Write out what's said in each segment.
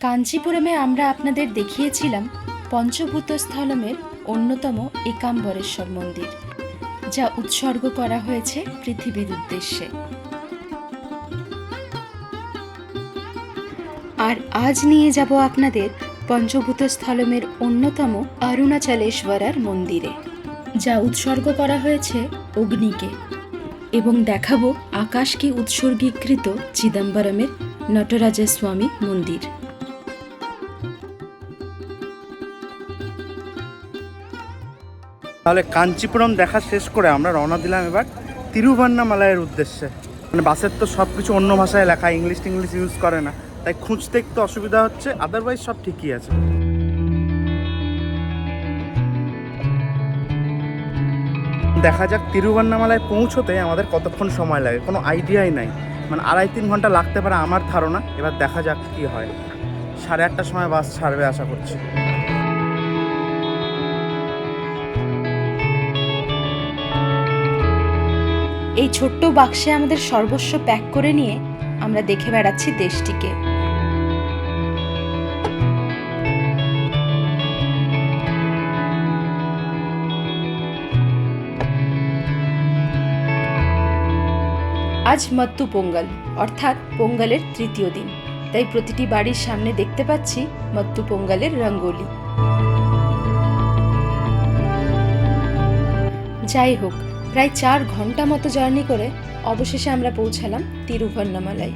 কাঞ্চিপুরমে আমরা আপনাদের দেখিয়েছিলাম পঞ্চভূত স্থলমের অন্যতম একাম্বরেশ্বর মন্দির, যা উৎসর্গ করা হয়েছে পৃথিবীর উদ্দেশ্যে। আর আজ নিয়ে যাব আপনাদের পঞ্চভূত স্থলমের অন্যতম অরুণাচলেশ্বরার মন্দিরে, যা উৎসর্গ করা হয়েছে অগ্নিকে। এবং দেখাবো আকাশকে উৎসর্গীকৃত চিদম্বরমের নটরাজস্বামী মন্দির। তাহলে কাঞ্চিপুরম দেখা শেষ করে আমরা রওনা দিলাম এবার তিরুভান্নামালায়ের উদ্দেশ্যে। মানে বাসের তো সব কিছু অন্য ভাষায় লেখা, ইংলিশ টিংলিশ ইউজ করে না। তাই খুঁজতে একটু অসুবিধা হচ্ছে আদারওয়াইজ সব ঠিকই আছে। দেখা যাক তিরুভান্নামালায় পৌঁছতে আমাদের কতক্ষণ সময় লাগে, কোনো আইডিয়াই নাই। মানে আড়াই তিন ঘণ্টা লাগতে পারে আমার ধারণা, এবার দেখা যাক কি হয়। সাড়ে আটটার সময় বাস ছাড়বে আশা করছি। এই ছোট্ট বাক্সে আমাদের সর্বস্ব প্যাক করে নিয়ে আমরা দেখে বেড়াচ্ছি দেশটিকে। আজ মত্তু পোঙ্গল, অর্থাৎ পোঙ্গলের তৃতীয় দিন। তাই প্রতিটি বাড়ির সামনে দেখতে পাচ্ছি মত্তু পোঙ্গলের রঙ্গোলি। যাই হোক প্রায় চার ঘণ্টা মতো জার্নি করে অবশেষে আমরা পৌঁছালাম তিরুভান্নামালাই।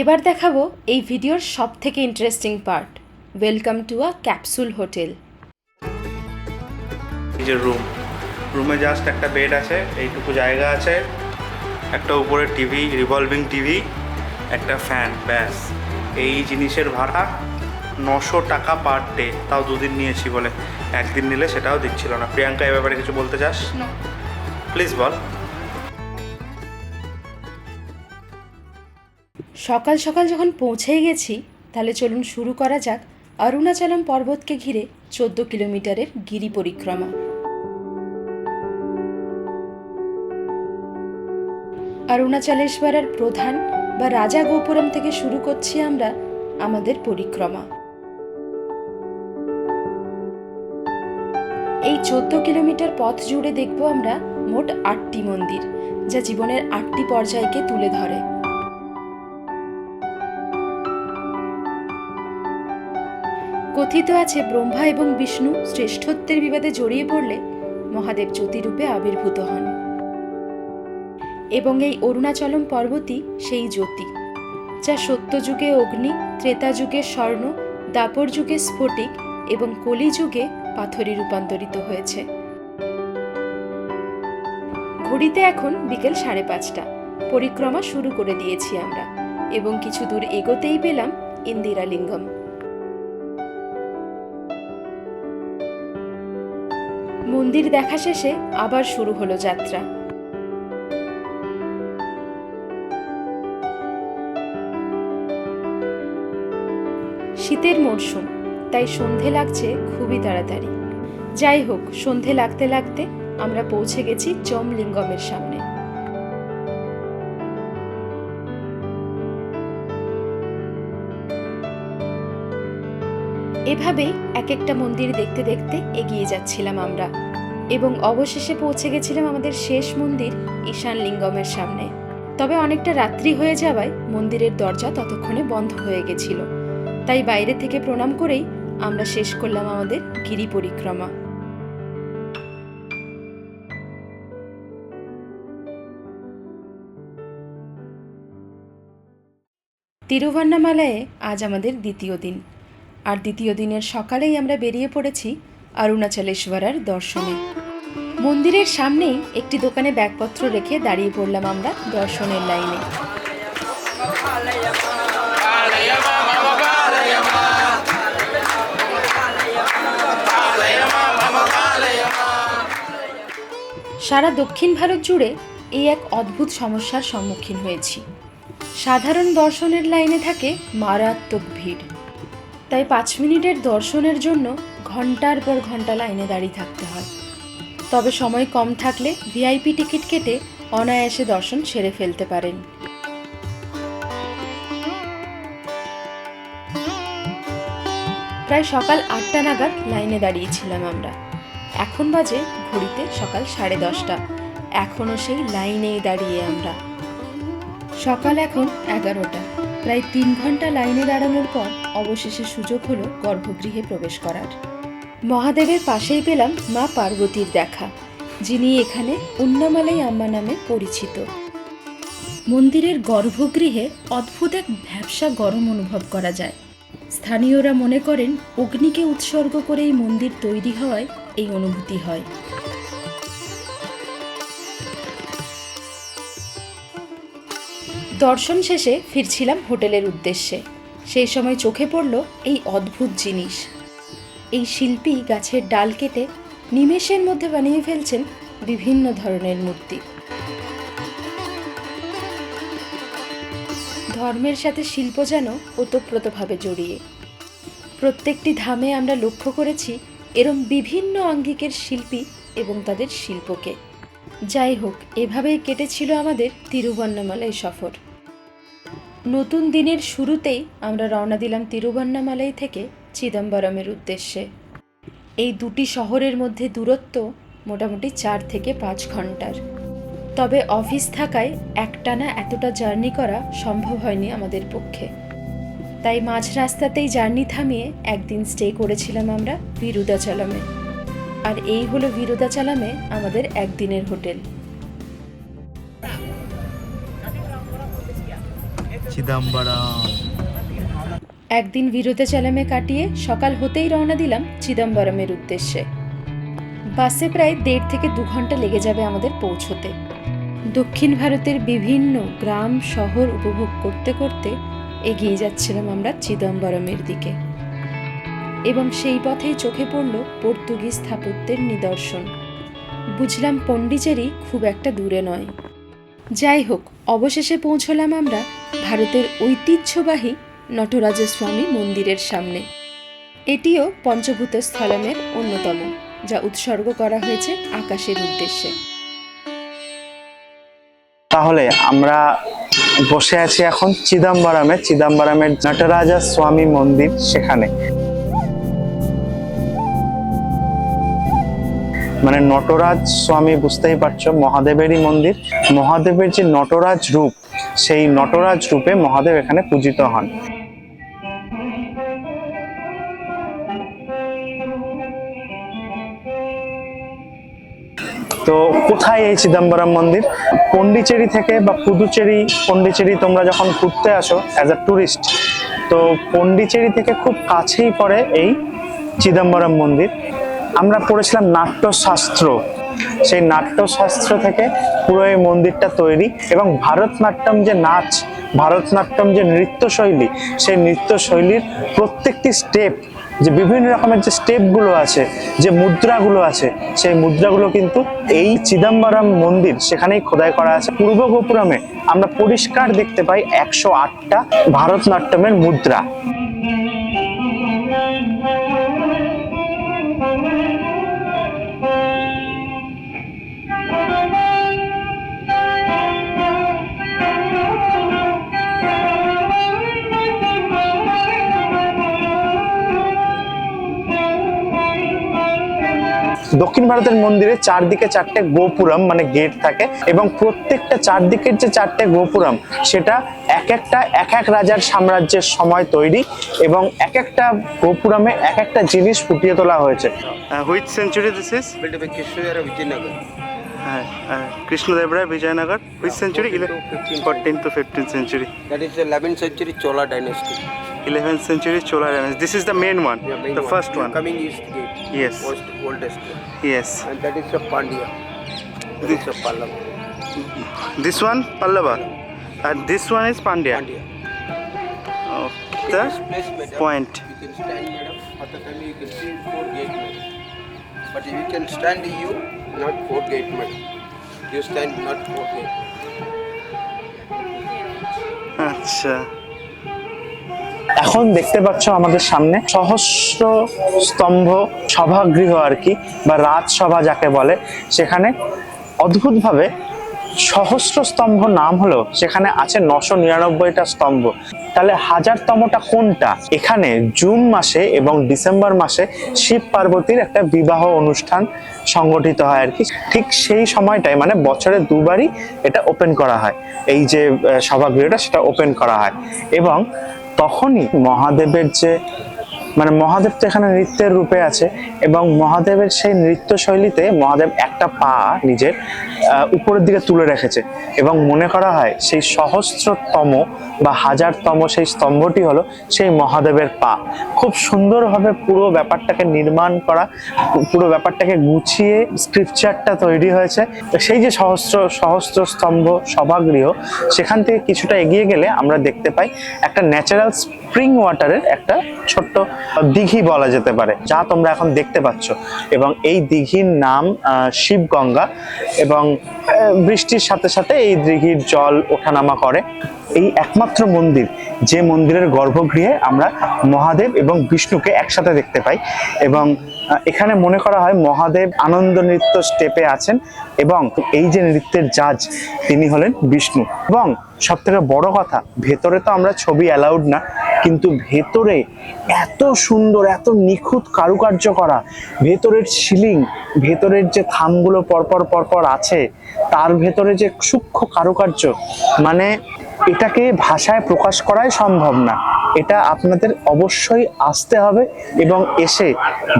এবার দেখাবো এই ভিডিওর সব থেকে interesting part welcome to a capsule hotel যে রুম রুমে জাস্ট একটা বেড আছে, এইটুকু জায়গা আছে, একটা উপরে টিভি রিভলভিং টিভি একটা ফ্যান ব্যাস। এই জিনিসের ভাড়া নশো টাকা পার ডে তাও দুদিন নিয়েছি বলে। একদিন নিলে সেটাও দিচ্ছিল না। প্রিয়াঙ্কা এ ব্যাপারে কিছু বলতে চাস? প্লিজ বল। সকাল সকাল যখন পৌঁছেই গেছি তাহলে চলুন শুরু করা যাক অরুণাচলম পর্বতকে ঘিরে চোদ্দ কিলোমিটারের গিরি পরিক্রমা। অরুণাচলেশ্বরের প্রধান বা রাজা গোপুরম থেকে শুরু করছি আমরা আমাদের পরিক্রমা। চোদ্দ কিলোমিটার পথ জুড়ে দেখব আমরা মোট আটটি মন্দির, যা জীবনের আটটি পর্যায়কে তুলে ধরে। কথিত আছে, ব্রহ্মা এবং বিষ্ণু শ্রেষ্ঠত্বের বিবাদে জড়িয়ে পড়লে মহাদেব জ্যোতিরূপে আবির্ভূত হন। এবং এই অরুণাচলম পর্বতই সেই জ্যোতি, যা সত্যযুগে অগ্নি, ত্রেতা যুগে স্বর্ণ, দাপর যুগে স্ফটিক এবং কলিযুগে পাথরে রূপান্তরিত হয়েছে। ঘড়িতে এখন বিকেল সাড়ে পাঁচটা। পরিক্রমা শুরু করে দিয়েছি আমরা, এবং কিছু দূর এগোতেই পেলাম ইন্দিরা লিঙ্গম মন্দির দেখা শেষে আবার শুরু হলো যাত্রা। শীতের মরশুম। তাই সন্ধে লাগছে খুবই তাড়াতাড়ি। যাই হোক, সন্ধে লাগতে লাগতে আমরা পৌঁছে গেছি চমলিঙ্গমের সামনে। এভাবেই এক একটা মন্দির দেখতে দেখতে এগিয়ে যাচ্ছিলাম আমরা এবং অবশেষে পৌঁছে গেছিলাম আমাদের শেষ মন্দির ঈশান লিঙ্গমের সামনে। তবে অনেকটা রাত্রি হয়ে যাওয়ায় মন্দিরের দরজা ততক্ষণে বন্ধ হয়ে গেছিল। তাই বাইরে থেকে প্রণাম করেই আমরা শেষ করলাম আমাদের গিরি পরিক্রমা। তিরুভান্নামালায়ে আজ আমাদের দ্বিতীয় দিন। আর দ্বিতীয় দিনের সকালেই আমরা বেরিয়ে পড়েছি অরুণাচলেশ্বরার দর্শনে। মন্দিরের সামনেই একটি দোকানে ব্যাগপত্র রেখে দাঁড়িয়ে পড়লাম আমরা দর্শনের লাইনে। সারা দক্ষিণ ভারত জুড়ে এই এক অদ্ভুত সমস্যার সম্মুখীন হয়েছি। সাধারণ দর্শনের লাইনে থাকে মারাত্মক ভিড়। তাই পাঁচ মিনিটের দর্শনের জন্য ঘণ্টার পর ঘণ্টা লাইনে দাঁড়িয়ে থাকতে হয়। তবে সময় কম থাকলে ভিআইপি টিকিট কেটে অনায়াসে দর্শন সেরে ফেলতে পারেন। প্রায় সকাল আটটা নাগাদ লাইনে দাঁড়িয়েছিলাম আমরা। এখন বাজে ঘড়িতে সকাল সাড়ে দশটা। এখনও সেই লাইনেই দাঁড়িয়ে আমরা। সকাল এখন এগারোটা। প্রায় তিন ঘণ্টা লাইনে দাঁড়ানোর পর অবশেষে সুযোগ হলো গর্ভগৃহে প্রবেশ করার। মহাদেবের পাশেই পেলাম মা পার্বতীর দেখা, যিনি এখানে উন্নামালাই আম্মা নামে পরিচিত। মন্দিরের গর্ভগৃহে অদ্ভুত এক ভ্যাবসা গরম অনুভব করা যায়। স্থানীয়রা মনে করেন, অগ্নিকে উৎসর্গ করে এই মন্দির তৈরি হওয়ায় এই অনুভূতি হয়। দর্শন শেষে ফিরছিলাম হোটেলের উদ্দেশ্যে। সেই সময় চোখে পড়ল এই অদ্ভুত জিনিস। এই শিল্পী গাছের ডাল কেটে নিমেষের মধ্যে বানিয়ে ফেলছেন বিভিন্ন ধরনের মূর্তি। ধর্মের সাথে শিল্প যেন ওতপ্রোতভাবে জড়িয়ে। প্রত্যেকটি ধামে আমরা লক্ষ্য করেছি এরম বিভিন্ন আঙ্গিকের শিল্পী এবং তাদের শিল্পকে। যাই হোক, এভাবেই কেটেছিল আমাদের তিরুবন্নামালাই সফর। নতুন দিনের শুরুতেই আমরা রওনা দিলাম তিরুবন্নামালাই থেকে চিদম্বরমের উদ্দেশ্যে। এই দুটি শহরের মধ্যে দূরত্ব মোটামুটি চার থেকে পাঁচ ঘণ্টার। তবে অফিস থাকায় একটানা এতটা জার্নি করা সম্ভব হয়নি আমাদের পক্ষে। তাই মাঝ রাস্তাতেই জার্নি থামিয়ে একদিন স্টে করেছিলাম আমরা বিরুদাচালামে। আর এই হলো বিরুদাচালামে আমাদের একদিনের হোটেল। একদিন বিরুদাচালামে কাটিয়ে সকাল হতেই রওনা দিলাম চিদম্বরমের উদ্দেশ্যে। বাসে প্রায় দেড় থেকে দু ঘণ্টা লেগে যাবে আমাদের পৌঁছতে। দক্ষিণ ভারতের বিভিন্ন গ্রাম শহর উপভোগ করতে করতে এগিয়ে যাচ্ছিলাম আমরা চিদম্বরমের দিকে। এবং সেই পথেই চোখে পড়ল পর্তুগিজ স্থাপত্যের নিদর্শন। বুঝলাম পণ্ডিচেরি খুব একটা দূরে নয়। যাই হোক, অবশেষে পৌঁছলাম আমরা ভারতের ঐতিহ্যবাহী নটরাজস্বামী মন্দিরের সামনে। এটিও পঞ্চভূত স্থলমের অন্যতম, যা উৎসর্গ করা হয়েছে আকাশের উদ্দেশ্যে। তাহলে আমরা বসে আছি এখন চিদাম্বরমে। চিদাম্বরমের নটরাজা স্বামী মন্দির সেখানে। মানে নটরাজ স্বামী, বুঝতেই পারছ, মহাদেবেরই মন্দির। মহাদেবের যে নটরাজ রূপ, সেই নটরাজ রূপে মহাদেব এখানে পূজিত হন। তো কোথায় এই চিদম্বরম মন্দির? পন্ডিচেরি থেকে বা পুদুচেরি, পন্ডিচেরি তোমরা যখন ঘুরতে আসো অ্যাজ আ ট্যুরিস্ট তো পন্ডিচেরি থেকে খুব কাছেই পড়ে এই চিদম্বরম মন্দির। আমরা পড়েছিলাম নাট্যশাস্ত্র। সেই নাট্যশাস্ত্র থেকে পুরো এই মন্দিরটা তৈরি এবং ভারতনাট্যম যে নাচ, ভারতনাট্যম যে নৃত্যশৈলী, সেই নৃত্যশৈলীর প্রত্যেকটি স্টেপ যে বিভিন্ন রকমের যে স্টেপগুলো আছে, যে মুদ্রাগুলো আছে, সেই মুদ্রাগুলো কিন্তু এই চিদাম্বরম মন্দির সেখানেই খোদাই করা আছে। পূর্ব গোপুরমে আমরা পরিষ্কার দেখতে পাই একশো আটটা ভারতনাট্যমের মুদ্রা। দক্ষিণ ভারতের মন্দিরে চারদিকে চারটে গোপুরম মানে গেট থাকে এবং প্রত্যেকটা চারদিকের যে চারটে গোপুরম সেটা এক একটা এক এক রাজার সাম্রাজ্যের সময় তৈরি এবং এক একটা গোপুরমে এক একটা জিনিস ফুটিয়ে তোলা হয়েছে। Which century this is by Krishnadevara Krishnadeva Raya Vijayanagara which century 15th fourteen to fifteen century is the 11th century. Chola dynasty. Eleventh century Chola this is the main one Yeah, main the first one Coming east gate. Yes. Most oldest. Yes. And that is your Pandya. This is your Pallava. This one Pallava, and this one is Pandya. Pandya. Oh, the place, point. You can stand, madam. At the time you can see four gate, madam. But if you can stand, you not four gate, madam. You stand not four gate. Madam. এখন দেখতে পাচ্ছ আমাদের সামনে সহস্র স্তম্ভ সভাগৃহ আর কি, বা রাজসভা যাকে বলে, সেখানে অদ্ভুতভাবে সহস্র স্তম্ভ নাম হলো সেখানে আছে নশো নিরানব্বইটা স্তম্ভ। তাহলে হাজারতমটা কোনটা? এখানে জুন মাসে এবং ডিসেম্বর মাসে শিব পার্বতীর একটা বিবাহ অনুষ্ঠান সংগঠিত হয় আর কি। ঠিক সেই সময়টায় মানে বছরে দুবারই এটা ওপেন করা হয়। এই যে সভাগৃহটা, সেটা ওপেন করা হয়। এবং তখনই মহাদেবের যে মানে মহাদেব তো এখানে নৃত্যের রূপে আছে এবং মহাদেবের সেই নৃত্য শৈলীতে মহাদেব একটা পা নিজের উপরের দিকে তুলে রেখেছে এবং মনে করা হয় সেই সহস্রতম বা হাজারতম সেই স্তম্ভটি হলো সেই মহাদেবের পা। খুব সুন্দরভাবে পুরো ব্যাপারটাকে নির্মাণ করা, পুরো ব্যাপারটাকে গুছিয়ে স্ক্রিপচারটা তৈরি হয়েছে। তো সেই যে সহস্র সহস্র স্তম্ভ সভাগৃহ, সেখান থেকে কিছুটা এগিয়ে গেলে আমরা দেখতে পাই একটা ন্যাচারাল স্প্রিং ওয়াটারের একটা ছোট্ট দিঘি বলা যেতে পারে, যা তোমরা এখন দেখতে পাচ্ছ। এবং এই দিঘির নাম শিবগঙ্গা এবং বৃষ্টির সাথে সাথে এই দিঘির জল ওঠানামা করে। এই একমাত্র মন্দির, যে মন্দিরের গর্ভগৃহে আমরা মহাদেব এবং বিষ্ণুকে একসাথে দেখতে পাই এবং এখানে মনে করা হয় মহাদেব আনন্দ নৃত্য স্টেপে আছেন এবং এই যে নৃত্যের জাজ, তিনি হলেন বিষ্ণু। এবং সব থেকে বড় কথা, ভেতরে তো আমরা ছবি অ্যালাউড না কিন্তু ভেতরে এত সুন্দর, এত নিখুঁত কারুকার্য করা, ভেতরের সিলিং, ভেতরের যে থামগুলো পরপর পরপর আছে, তার ভেতরে যে সূক্ষ্ম কারুকার্য মানে এটাকে ভাষায় প্রকাশ করাই সম্ভব না। এটা আপনাদের অবশ্যই আসতে হবে এবং এসে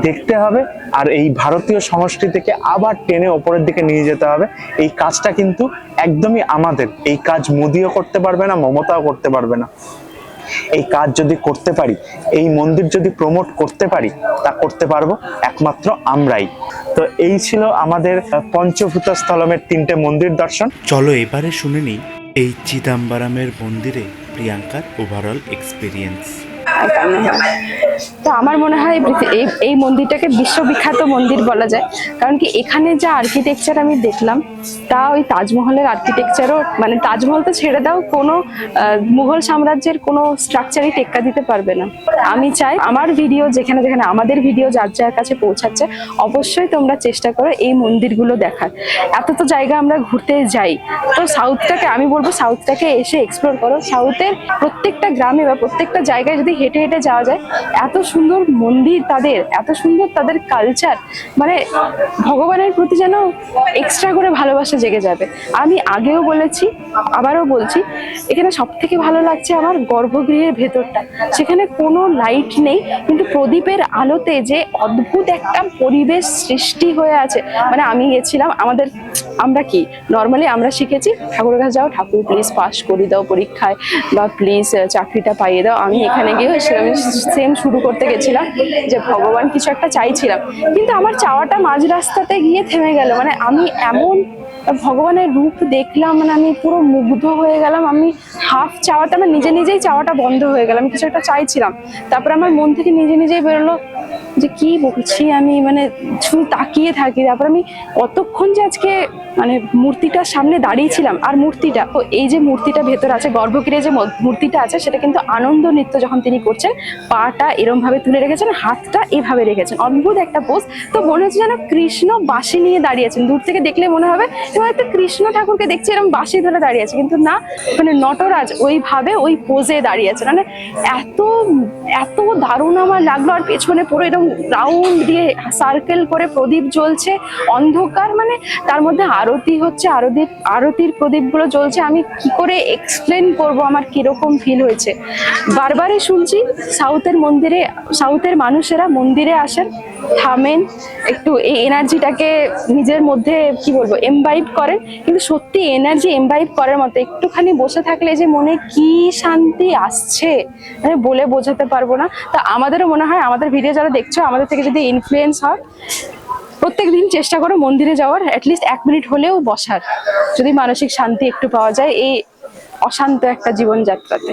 দেখতে হবে, আর এই ভারতীয় সংস্কৃতিকে আবার টেনে ওপরের দিকে নিয়ে যেতে হবে। এই কাজটা কিন্তু একদমই আমাদের। এই কাজ মোদিও করতে পারবে না, মমতাও করতে পারবে না। এই কাজ যদি করতে পারি এই মন্দির যদি প্রমোট করতে পারি তা করতে পারব একমাত্র আমরাই। তো এই ছিল আমাদের পঞ্চভূত স্থলমের তিনটে মন্দির দর্শন। চলো এবারে শুনে নিই এই চিদাম্বারামের মন্দিরে প্রিয়াঙ্কার ওভারঅল এক্সপিরিয়েন্স তো আমার মনে হয় এই মন্দিরটাকে বিশ্ববিখ্যাত মন্দির বলা যায়। কারণ কি এখানে যা আর্কিটেকচার আমি দেখলাম, তা ওই তাজমহলের আর্কিটেকচারও মানে তাজমহল তো ছেড়ে দাও, কোনো মুঘল সাম্রাজ্যের কোনো স্ট্রাকচারই টেক্কা দিতে পারবে না। আমি চাই আমার ভিডিও যেখানে যেখানে আমাদের ভিডিও যার যার কাছে পৌঁছাচ্ছে, অবশ্যই তোমরা চেষ্টা করো এই মন্দিরগুলো দেখার। এত তো জায়গা আমরা ঘুরতে যাই। তো সাউথটাকে আমি বলব সাউথটাকে এসে এক্সপ্লোর করো। সাউথের প্রত্যেকটা গ্রামে বা প্রত্যেকটা জায়গায় যদি হেঁটে হেঁটে যাওয়া যায়, এত সুন্দর মন্দির তাদের, এত সুন্দর তাদের কালচার মানে ভগবানের প্রতি যেন এক্সট্রা করে ভালোবাসা জেগে যাবে। আমি আগেও বলেছি, আবারও বলছি, এখানে সব থেকে ভালো লাগছে আমার গর্ভগৃহের ভেতরটা। সেখানে কোনো লাইট নেই, কিন্তু প্রদীপের আলোতে যে অদ্ভুত একটা পরিবেশ সৃষ্টি হয়ে আছে। মানে আমি গেছিলাম, আমাদের, আমরা কি নর্মালি আমরা শিখেছি, ঠাকুরের কাছে যাও, ঠাকুর প্লিজ পাস করে দাও পরীক্ষায়, বা প্লিজ চাকরিটা পাইয়ে দাও। আমি এখানে গিয়ে সেম শুরু করতে গেছিলাম যে ভগবান কিছু একটা চাইছিলাম। কিন্তু আমার চাওয়াটা মাঝ রাস্তাতে গিয়ে থেমে গেল। মানে আমি এমন ভগবানের রূপ দেখলাম মানে আমি পুরো মুগ্ধ হয়ে গেলাম। আমি হাফ চাওয়াটা আমার নিজে নিজেই চাওয়াটা বন্ধ হয়ে গেল আমি কিছু একটা চাইছিলাম। তারপরে আমার মন থেকে নিজে নিজেই বেরোলো যে কি বলছি আমি মানে শুধু তাকিয়ে থাকি। তারপর আমি কতক্ষণ যে আজকে মানে মূর্তিটার সামনে দাঁড়িয়েছিলাম আর মূর্তিটা তো এই যে মূর্তিটা ভেতর আছে, গর্ভগৃহে যে মূর্তিটা আছে, সেটা কিন্তু আনন্দ নৃত্য যখন তিনি করছেন, পাটা এরম ভাবে তুলে রেখেছেন, হাতটা এভাবে রেখেছেন। অদ্ভুত একটা পোজ তো মনে হচ্ছে যেন কৃষ্ণ বাঁশি নিয়ে দাঁড়িয়েছেন দূর থেকে দেখলে মনে হবে একটা কৃষ্ণ ঠাকুরকে দেখছি এরকম বাঁশি ধরে দাঁড়িয়ে আছে, কিন্তু না মানে নটরাজ ওইভাবে ওই পোজে দাঁড়িয়ে আছে। মানে এত এত দারুণ আমার লাগল, আর পেছনে পুরো এরকম রাউন্ড দিয়ে সার্কেল করে প্রদীপ জ্বলছে, অন্ধকার মানে তার মধ্যে আরতি হচ্ছে আরতির আরতির প্রদীপগুলো জ্বলছে। আমি কি করে এক্সপ্লেন করব আমার কীরকম ফিল হয়েছে? বারবারই শুনছি সাউথের মন্দিরে সাউথের মানুষেরা মন্দিরে আসেন, থামেন, একটু এই এনার্জিটাকে নিজের মধ্যে, কি বলব এমবাইব করেন, কিন্তু সত্যি এনার্জি এমবাইব করার মতো একটুখানি বসে থাকলে যে মনে কি শান্তি আসছে মানে বলে বোঝাতে পারব না। তা আমাদেরও মনে হয়, আমাদের ভিডিও যারা দেখছ, আমাদের থেকে যদি ইনফ্লুয়েন্স হয় প্রত্যেক দিন চেষ্টা করো মন্দিরে যাওয়ার অ্যাটলিস্ট এক মিনিট হলেও বসার। যদি মানসিক শান্তি একটু পাওয়া যায়, এই অশান্ত একটা জীবনযাত্রাতে।